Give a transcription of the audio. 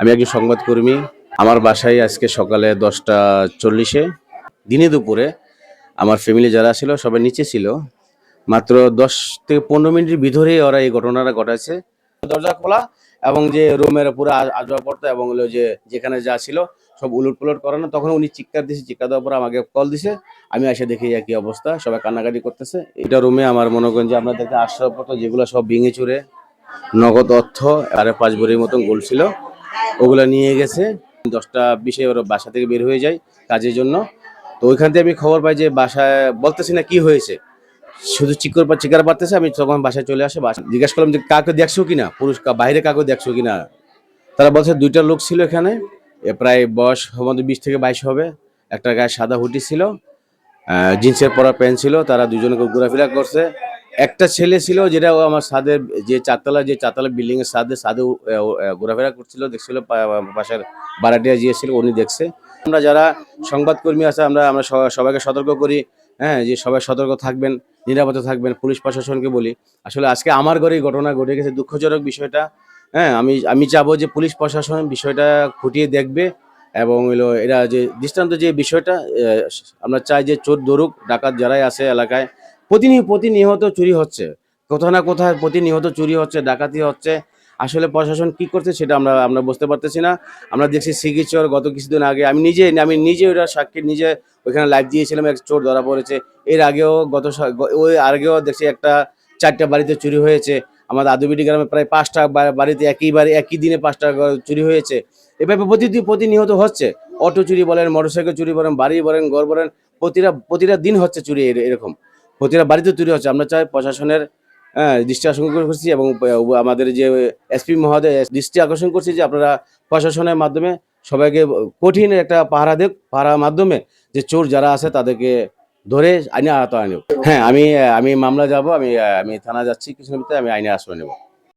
আমি একজন সংবাদকর্মী। আমার বাসায় আজকে সকালে দশটা চল্লিশে, দিনে দুপুরে আমার ফ্যামিলি যারা ছিল সবাই নিচে ছিল। মাত্র দশ থেকে পনেরো মিনিটের ভিতরে ওরা এই ঘটনাটা ঘটাচ্ছে দরজা খোলা এবং যে রুমের পুরো আসবাবপত্র এবং যে যেখানে যা ছিল সব উলট পুলট করানো, তখন উনি চিৎকার দিছে, চিৎকার দেওয়ার পর আমাকে কল দিছে। আমি এসে দেখি একই অবস্থা, সবাই কান্নাকাটি করতেছে। এটা রুমে আমার মনে করেন যে আপনাদেরকে আসবাবপত্র যেগুলো সব ভেঙে চুরে, নগদ অর্থ, আর পাঁচ ভরির মতন গোল ছিল। ওগুলো নিয়ে গেছে। দশটা বিশে ওরা বাসা থেকে বের হয়ে যায় কাজের জন্য। তো ওইখান থেকে আমি খবর পাই যে বাসায় বলতেছি না কি হয়েছে। শুধু চিকর পা চিকার পারতেছে আমি তখন বাসায় চলে আসে, বাসা জিজ্ঞাসা করলাম যে কাকে দেখছ কিনা? পুরুষ বাইরে কাকে দেখছ কিনা? তারা বলছে দুইটা লোক ছিল এখানে। এ প্রায় বয়স আমাদের বিশ থেকে বাইশ হবে। একটা গায়ে সাদা হুটি ছিল জিন্সের পরা প্যান্ট ছিল, তারা দুজনে ঘোরাফেরা করছে। একটা ছেলে ছিল যেটা ও আমার সাদের যে চারতলা যে চারতলা বিল্ডিং এর উ- উ- ঘোরাফেরা করছিল, দেখছিল পাশের বারাটিয়া গিয়েছিল উনি দেখছে। আমরা যারা সংবাদকর্মী আছে, আমরা আমরা সবাইকে সতর্ক করি হ্যাঁ যে সবাই সতর্ক থাকবেন, নিরাপদে থাকবেন, পুলিশ প্রশাসনকে বলি। আসলে আজকে আমার ঘরেই ঘটনা ঘটে গেছে, দুঃখজনক বিষয়টা। হ্যাঁ আমি আমি চাবো যে পুলিশ প্রশাসন বিষয়টা খুঁটিয়ে দেখবে এবং হলো এরা যে দৃষ্টান্ত যে বিষয়টা আমরা চাই যে চোর দরুক ডাকাত যারাই আছে এলাকায় প্রতিনিয়ত প্রতিনিয়ত চুরি হচ্ছে। কোথাও না কোথাও প্রতিনিয়ত চুরি হচ্ছে, ডাকাতি হচ্ছে। আসলে প্রশাসন কি করছে সেটা আমরা আমরা বুঝতে পারতেছি না। আমরা দেখছি সিগিচর গত কিছুদিন আগে, আমি নিজে আমি নিজে ওটা সাক্ষী নিজে ওইখানে লাইভ দিয়েছিলাম, এক চোর ধরা পড়েছে। এর আগেও গত ওই আগেও দেখছি একটা চারটা বাড়িতে চুরি হয়েছে। আমাদের আদুবিটি গ্রামে প্রায় পাঁচটা বাড়িতে একই বাড়ি, একই দিনে পাঁচটা চুরি হয়েছে। এভাবে প্রতিদিন প্রতিনিয়ত হচ্ছে। অটো চুরি বলেন মোটরসাইকেল চুরি বলেন, বাড়ি বলেন, ঘর বলেন, প্রতিটা প্রতিটা দিন হচ্ছে চুরি এর- এরকম। প্রতিটা বাড়িতে তৈরি হচ্ছে। আমরা চাই প্রশাসনের হ্যাঁ, দৃষ্টি আকর্ষণ করছি এবং আমাদের যে এসপি মহোদয় দৃষ্টি আকর্ষণ করছি যে আপনারা প্রশাসনের মাধ্যমে সবাইকে কঠিন একটা পাহারা দেখ পাহারার মাধ্যমে যে চোর যারা আছে তাদেরকে ধরে আইনে আহত আনব হ্যাঁ আমি আমি মামলা যাব আমি আমি থানা যাচ্ছি কিছু আমি আইনে আশ্রয় নেব।